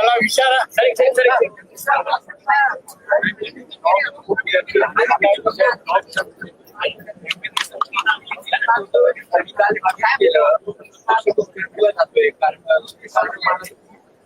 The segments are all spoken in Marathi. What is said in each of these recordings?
चला विचारा.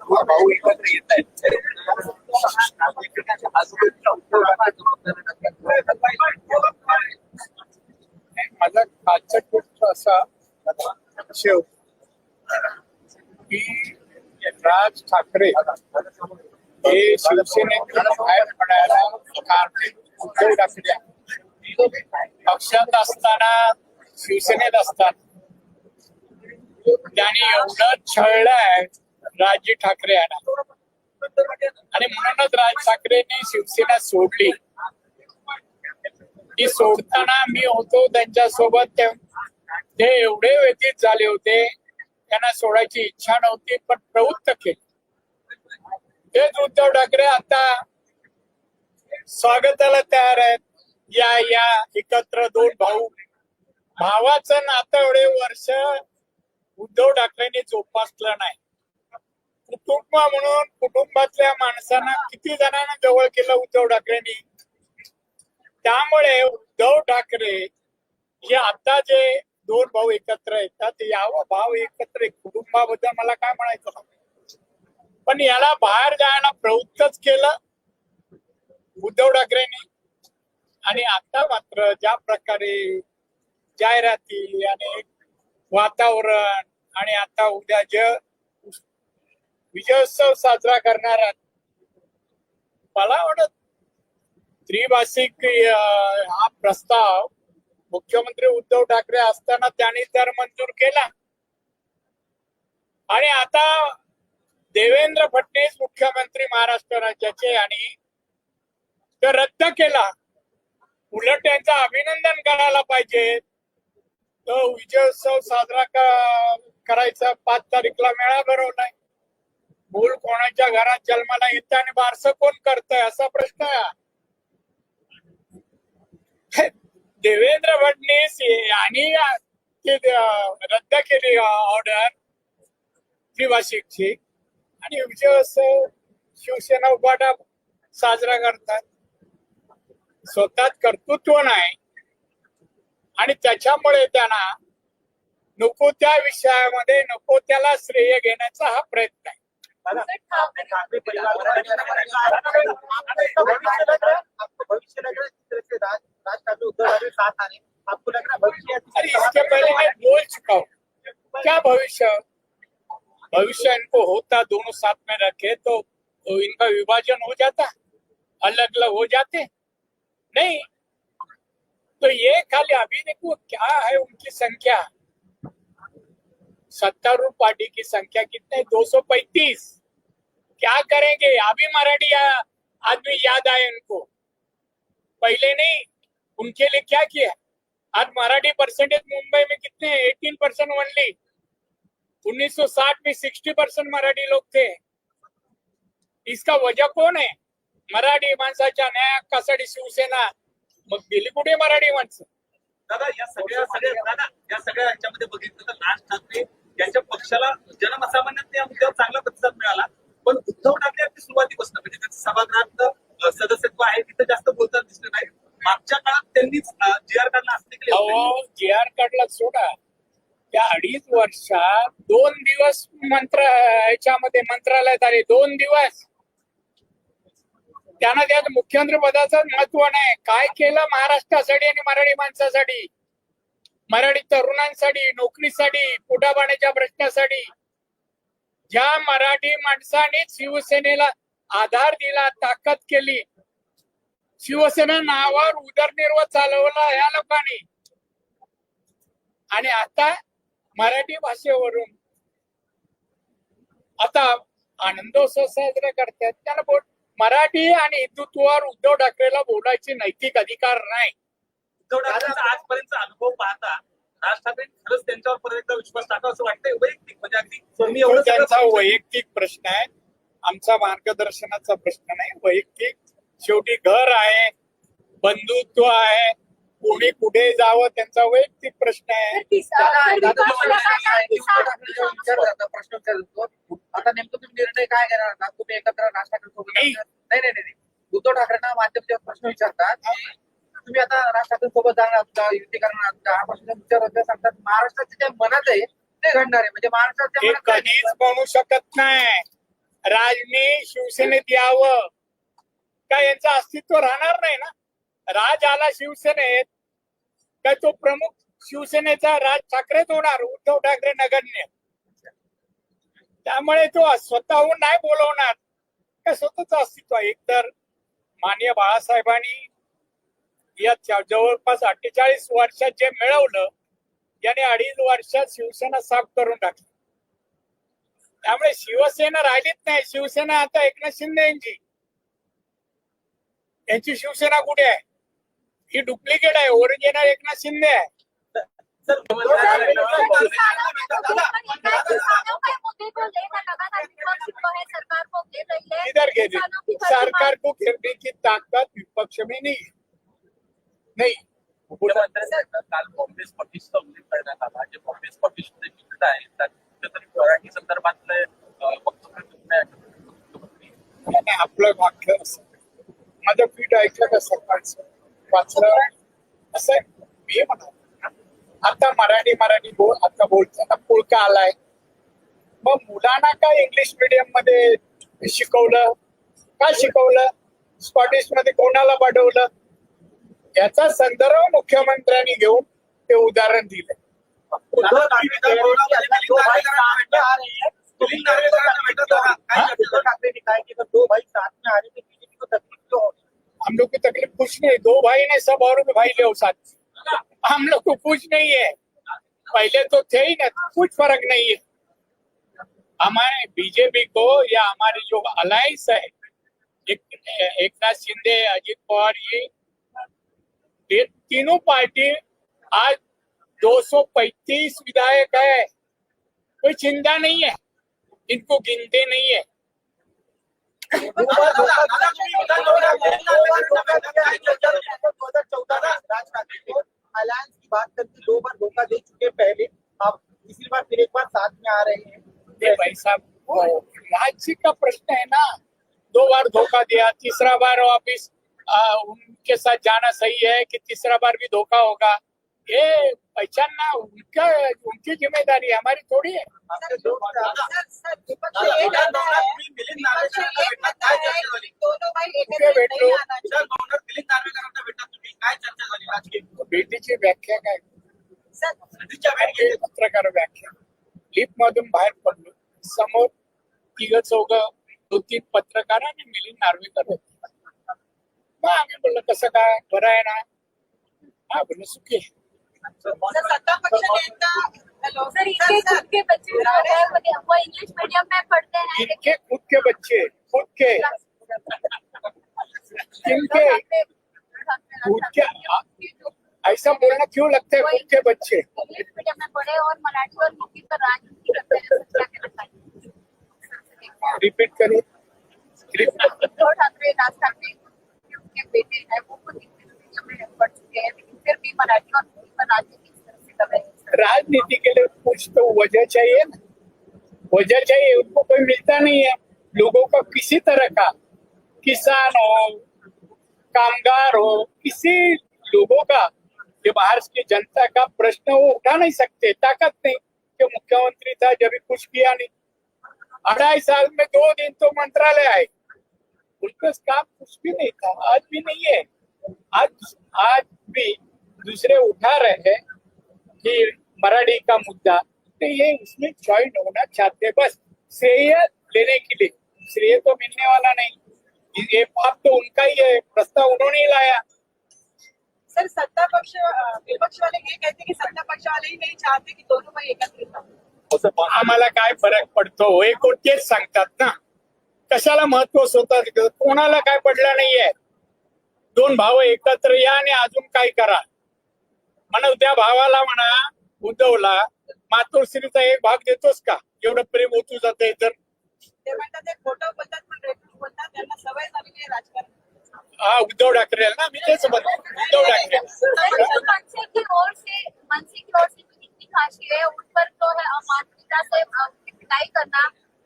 भाऊ एकत्र येत माझा कालचा गोष्ट असा? शेव की राज ठाकरे हे शिवसेनेकडून बाहेर पडायला कार्तिक उद्धव ठाकरे पक्षात असताना शिवसेनेत असताना त्यांनी एवढं छळलंय राजजी ठाकरे यांना. आणि म्हणूनच राज ठाकरेंनी शिवसेना सोडली. ती सोडताना मी होतो त्यांच्यासोबत ते एवढे व्यतीत झाले होते. त्यांना सोडायची इच्छा नव्हती पण प्रवृत्त केली. तेच उद्धव ठाकरे आता स्वागताला तयार आहेत. या या एकत्र दोन भाऊ. भावाचं नातं एवढे वर्ष उद्धव ठाकरेंनी जोपासलं नाही. कुटुंब म्हणून कुटुंबातल्या माणसांना किती जणांना जवळ केलं उद्धव ठाकरेंनी? त्यामुळे उद्धव ठाकरे हे आता जे दोन भाऊ एकत्र येतात यावं भाव एकत्र कुटुंबाबद्दल मला काय म्हणायचं पण याला बाहेर जायला प्रवृत्तच केलं उद्धव ठाकरेंनी. आणि आता मात्र ज्या प्रकारे जाहिराती आणि वातावरण आणि आता उद्या जे विजयोत्सव साजरा करणार मला वाटत त्रिभाषिक हा प्रस्ताव मुख्यमंत्री उद्धव ठाकरे असताना त्यांनी तर मंजूर केला. आणि आता देवेंद्र फडणवीस मुख्यमंत्री महाराष्ट्र राज्याचे आणि तो रद्द केला. उलट त्यांचं अभिनंदन करायला पाहिजे. तो विजयोत्सव साजरा करायचा पाच तारीखला मेळा भरवलाय. मूल कोणाच्या घरात जन्माला येतं आणि बारसं कोण करतंय असा प्रश्न आहे. देवेंद्र फडणवीस यांनी रद्द केली ऑर्डर त्रिभाषिकची आणि विजयोत्सव शिवसेना उपाटा साजरा करतात स्वतःच कर्तृत्व नाही आणि त्याच्यामुळे त्यांना नको त्या विषयामध्ये नको त्याला श्रेय घेण्याचा हा प्रयत्न आहे. ठाकरे परिवार भविष्य लग रहा है जिस तरह से राज राज ठाकरे उद्धव ठाकरे साथ आ रहे हैं आपको लग रहा है भविष्य अरे इसके पहले मैं बोल चुका हूँ। क्या भविष्य? भविष्य इनको होता दोनों साथ में रखे तो, तो इनका विभाजन हो जाता? अलग अलग हो जाते? नहीं। तो ये खाली अभी देखो क्या है उनकी संख्या? सत्तारूढ़ पार्टी की संख्या कितने? दो सौ पैंतीस। क्या करेंगे? अभी मराठी आदमी याद आए उनको। पहले नहीं, उनके लिए क्या किया? आज मराठी परसेंटेज मुंबई में कितने एटीन परसेंट ओनली 1960 में 60 परसेंट मराठी लोग थे। इसका वजह कौन है? मराठी माणसाच्या न्याय हक्कासाठी शिवसेना, मग गेली कुठे मराठी माणसं? दादा, या सगळ्या सगळ्या दादा, या सगळ्या यांच्यामध्ये बघितलं तर राज ठाकरे त्यांच्या पक्षाला जनसामान्यात या मुद्द्यावर चांगला प्रतिसाद मिळाला. पण उद्धव ठाकरे अगदी सुरुवातीपासून म्हणजे त्यांचं सभागृहात सदस्यत्व आहे तिथं जास्त बोलताना दिसलं नाही. मागच्या काळात त्यांनीच जे आर कार्डला असते की जे आर कार्डला सोडा. त्या अडीच वर्षात दोन दिवस मंत्र याच्यामध्ये मंत्रालयात आले. दोन दिवस. त्यांना त्यात मुख्यमंत्री पदाचं महत्त्व नाही. काय केलं महाराष्ट्रासाठी आणि मराठी माणसासाठी? मराठी तरुणांसाठी नोकरीसाठी पोटापाण्याच्या प्रश्नासाठी ज्या मराठी माणसाने शिवसेनेला आधार दिला ताकद केली शिवसेना नावावर उदरनिर्वाह चालवला या लोकांनी. आणि आता मराठी भाषेवरून आता आनंदोत्सव साजरा करतात. त्याला मराठी आणि हिंदुत्वावर उद्धव ठाकरेला बोलायचे नैतिक अधिकार नाही. उद्धव ठाकरेंचा आजपर्यंतचा अनुभव पाहता राज ठाकरे खरंच त्यांच्यावर परत एकदा विश्वास टाकावा असं वाटतंय. वैयक्तिक म्हणजे अगदी तो एवढं त्यांचा वैयक्तिक प्रश्न आहे. आमचा मार्गदर्शनाचा प्रश्न नाही. वैयक्तिक शेवटी घर आहे बंधुत्व आहे कोणी कुठे जावं त्यांचा वैयक्तिक प्रश्न आहे. प्रश्न विचारतो आता नेमकं तुम्ही निर्णय काय घेणार आता तुम्ही एकत्र राज ठाकरे नाही. नाही नाही. उद्धव ठाकरेंना माध्यम जेव्हा प्रश्न विचारतात. तुम्ही आता राज ठाकरे सोबत जाणार युती करणार हा प्रश्न विचारत सांगतात. महाराष्ट्राच्या ज्या मनात आहे ते घडणार आहे. म्हणजे महाराष्ट्राच्या कधीच म्हणू शकत नाही. राजने शिवसेनेत यावं. काय यांचं अस्तित्व राहणार नाही ना? राज आला शिवसेनेत काय तो प्रमुख शिवसेनेचा राज ठाकरेच होणार उद्धव ठाकरे नगण्य. त्यामुळे तो स्वतःहून नाही बोलवणार. काय स्वतःच अस्तित्व आहे? एकतर माननीय बाळासाहेबांनी या जवळपास अठ्ठेचाळीस वर्षात जे मिळवलं याने अडीच वर्षात शिवसेना साफ करून टाकली. त्यामुळे शिवसेना राहिलीच नाही. शिवसेना आता एकनाथ शिंदे यांची. यांची शिवसेना कुठे आहे? ही डुप्लिकेट आहे. ओरिजिनल एकनाथ शिंदे आहे. सरकार को घेरने की ताकत विपक्ष में नहीं. है नहीं. काल काँग्रेस पक्षीचा उल्लेख करण्यात आला. जे काँग्रेस पक्षीचे मित्र आहेत त्या कुठेतरी मराठी संदर्भातले वक्तव्य आपलं वाक्य असं माझं पीठ ऐकलं का वाचलं? असं. मी म्हणा आता मराठी मराठी बोल आता बोलताना पुळका आलाय. मग मुलांना काय इंग्लिश मिडियममध्ये शिकवलं? का शिकवलं? स्कॉटिशमध्ये कोणाला पाठवलं? याचा संदर्भ मुख्यमंत्र्यांनी घेऊन ते उदाहरण दिलं. हैं तकलीफ क्यों होगी हम लोग की तकलीफ कुछ नहीं दो भाई ने सब औरों के भाई ले साथ हम लोग को कुछ नहीं है। पहले तो थे ही ना कुछ फर्क नहीं है। हमारे बीजेपी को या हमारी जो अलायंस है एक एक नाथ शिंदे अजित पवार ये ये तीनों पार्टी आज 235 विधायक है। कोई चिंता नहीं है। इनको गिनते नहीं है। अलायंस की बात करके दो बार धोखा दे चुके पहले। अब तीसरी बार फिर एक बार साथ में आ रहे हैं। भाई साहब राज्य का प्रश्न है ना। दो बार धोखा दिया तीसरा बार वापिस आ, उनके साथ जाना सही है कि तीसरा बार भी धोखा होगा। ये पहचानना उनका उनकी ज़िम्मेदारी है हमारी थोड़ी है। भेटीची व्याख्या काय. पत्रकार व्याख्या। लिफ्ट मधून बाहेर पडलो। समोर तिघ चौघ दोन तीन पत्रकार आणि मिलिंद नार्वेकर होते आम्ही बोललो कसं काय बरं आहे ना हा बोललो सुखी इनके खुद के बच्चे इनके खुद के बच्चे खुद के ऐसा बोलना क्यों लगता है खुद के बच्चे में पढ़े और मराठी रिपीट करिए रिपीट उद्धव उनके बेटे हैं? वो खुद मराठी और राजनीति के लिए कुछ तो वजह चाहिए वजह चाहिए, उनको कोई मिलता नहीं है। लोगों का किसी तरह का किसान हो, कामगार हो, किसी लोगों का जो बाहर की जनता का प्रश्न वो उठा नहीं सकते, ताकत नहीं कि मुख्यमंत्री था, जब कुछ किया नहीं। अढ़ाई साल में दो दिन तो मंत्रालय आए। उनका काम कुछ भी नहीं था आज भी नहीं है। आज आज भी दूसरे उठा रहे हैं कि मराठी का मुद्दा तो ये उसमें ज्वाइन होना चाहते हैं। बस श्रेय लेने के लिए श्रेय तो मिलने वाला नहीं। ये पाप तो उनका ही है प्रस्ताव उन्होंने ही लाया। सर सत्ता पक्ष विपक्ष वाले ये कहते हैं कि सत्ता पक्ष वाले ही नहीं चाहते कि दोनों भाई एकत्रित हों। आम्हाला काय फरक पडतो? हे कोणतेच सांगतात ना। कशाला महत्त्व स्वतः कोणाला काय पडलं नाहीये? दोन भाव एकत्र या आणि अजून काय करा? म्हणा त्या भावाला म्हणा उद्धवला मातोश्रीचा एक भाग देतोस का? एवढं प्रेम ओतू जाते तर. ते म्हणतात ते खोटं बोलतात पण रेटून बोलतात त्यांना सवय झालेली आहे राजकारण. हा उद्धव ठाकरे ना मी तेच म्हणतो. उद्धव ठाकरे. सर,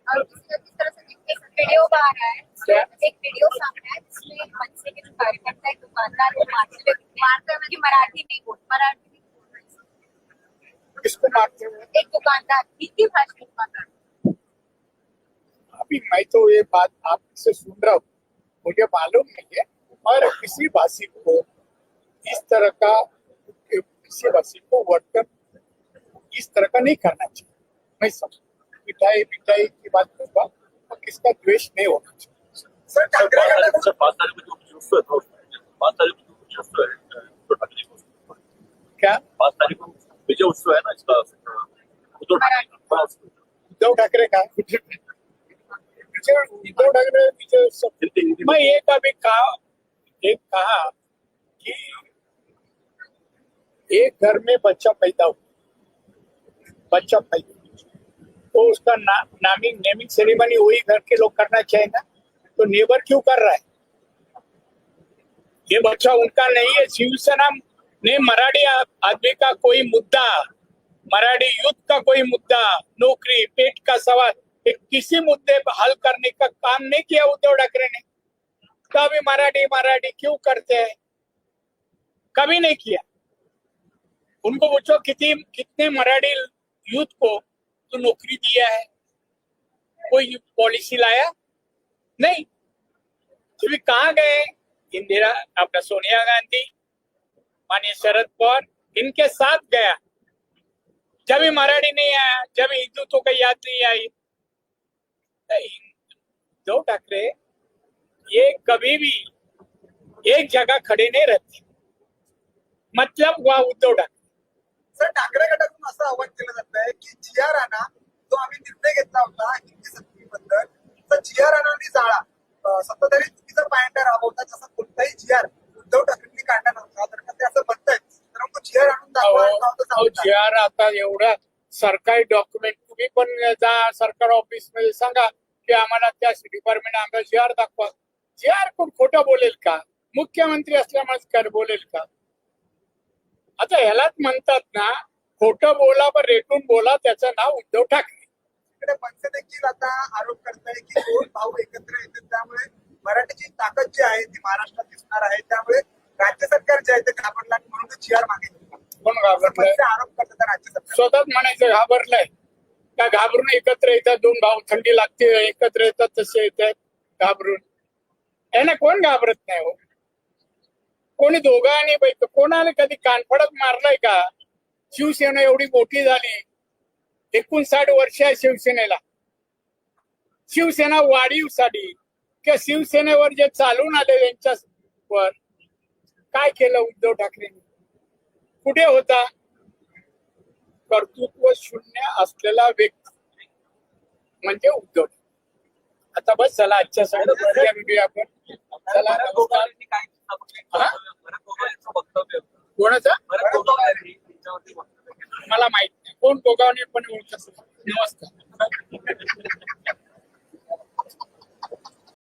मनसे की ओर से मनसे की ओर से जो इतनी खासी है। उन पर जो अमानवीयता से उनकी पिटाई करना और किसी आ रहा क्या? एक वीडियो सामने जिसमें मनसे के जो कार्यकर्ता एक दुकानदार को मारते हुए मारते हुए कि मराठी नहीं बोल मराठी नहीं बोल किसको मारते हुए? एक दुकानदार हिंदी भाषी दुकानदार। अभी मैं तो ये बात आपसे सुन रहा हूँ। मुझे मालूम नहीं है और किसी भाषी को इस तरह का किसी भाषी को वर्कर इस तरह का नहीं करना चाहिए। मैं समझ मिठाई मिठाई की बात करूँगा और किसका द्वेष नहीं होना चाहिए। क्या? पाच तारीख को विजय उत्सव है ना इसका? उद्धव ठाकरे का उद्धव ठाकरे विजय मैं। एक अभी कहा एक कहा कि एक घर में बच्चा पैदा हो बच्चा पैदा तो उसका ना, नामिंग नेमिंग सेरेमनी वही घर के लोग करना चाहिए ना तो नेबर क्यों कर रहा है? ये बच्चा उनका नहीं है शिवसेना ने मराठी आदमी का कोई मुद्दा मराठी युद्ध का कोई मुद्दा नौकरी पेट का सवाल एक किसी मुद्दे पर हल करने का काम नहीं किया उद्धव ठाकरे ने। कभी मराठी मराठी क्यों करते हैं? कभी नहीं किया। उनको पूछो कितनी कितने मराठी यूथ को तो नौकरी दिया है। कोई पॉलिसी लाया? नहीं। तुम्हें कहा गए? इंदिरा अपना सोनिया गांधी, माननीय शरद पवार, इनके साथ गया। जब भी मराठी नहीं आया, जब हिंदुत्व का याद नहीं आई। तो उद्धव ठाकरे, ये कभी भी एक जगह खड़े नहीं रहते। मतलब वह उद्धव ठाकरे। सर ठाकरे गटातून असं आवाहन केलं जात आहे की जिया राणा जो आम्ही निर्णय घेतला होता हिंदी सक्तीबद्दल तर जिया राणांनी जाळा अं, सत्ताधारी चुकीचा पायंडा राबवता जसा कोणताही जिआर उद्धव ठाकरेंनी काढला नव्हता. तर मग ते असं म्हणतायत परंतु जिआर आणून दाखवा आणि तर. जी आर आता एवढा सरकारी डॉक्युमेंट तुम्ही पण जा सरकार ऑफिसमध्ये सांगा की आम्हाला त्या डिपार्टमेंट आम्हाला जी आर दाखवा. जी आर कोण खोटं बोलेल का? मुख्यमंत्री असल्यामुळेच कर बोलेल का? आता ह्यालाच म्हणतात ना खोटं बोला पण रेटून बोला त्याचं नाव उद्धव ठाकरे. इकडे मनसे देखील आता आरोप करत आहे की दोन भाऊ एकत्र येतात त्यामुळे मराठीची ताकद जी आहे ती महाराष्ट्रात दिसणार आहे. त्यामुळे राज्य सरकार जे आहे ते घाबरलं म्हणून ते जिआर मागितलं कोण घाबरलंय आरोप करतात राज्य सरकार. स्वतःच म्हणायचं घाबरलंय. का घाबरून एकत्र येतात दोन भाऊ थंडी लागते एकत्र येतात तसे येतात घाबरून. यांना कोण घाबरत नाही हो? कोणी दोघांनी बैठ कोणाला कधी कानफडत मारलाय का? शिवसेना एवढी मोठी झाली. एकोणसाठ वर्ष आहे शिवसेनेला. शिवसेना वाढीवसाठी किंवा शिवसेनेवर जे चालून आले यांच्यावर काय केलं उद्धव ठाकरेंनी? कुठे होता? कर्तृत्व शून्य असलेला व्यक्ती म्हणजे उद्धव आता बस चला आजच्या साठी आपण चला भरत कोणाचा? मला माहीत नाही. कोण गोगावणे पण ओळखत नमस्कार.